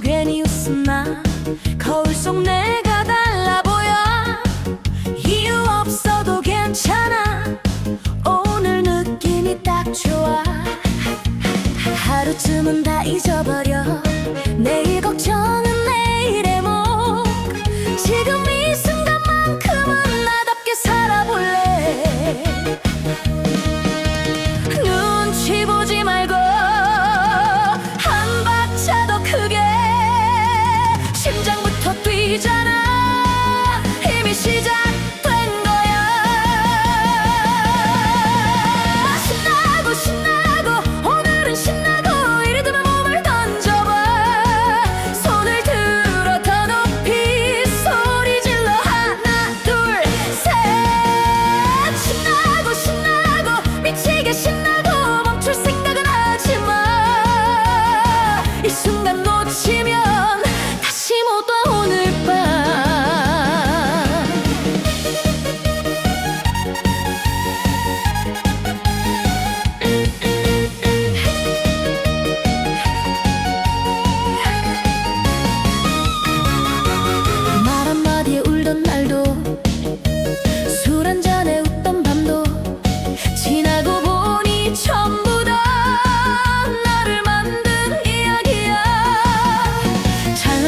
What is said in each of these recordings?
괜히 웃었나 거울 속 내가 달라 보여. 이유 없어도 괜찮아. 오늘 느낌이 딱 좋아. 하루쯤은 다 잊어버려. 내일 걱정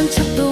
모른 척도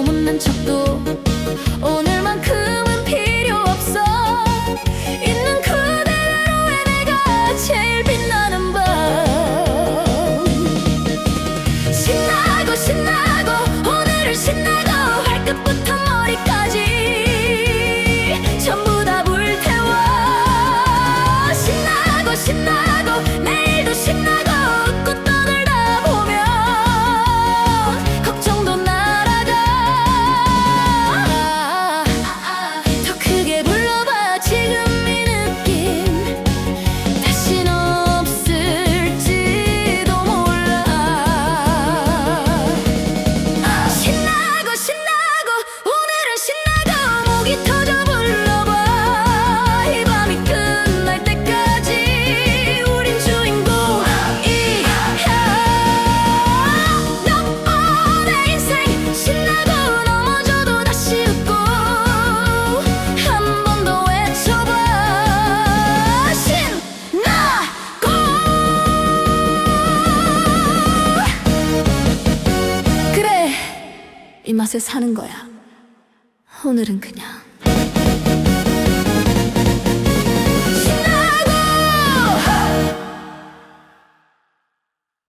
이 맛에 사는 거야. 오늘은 그냥.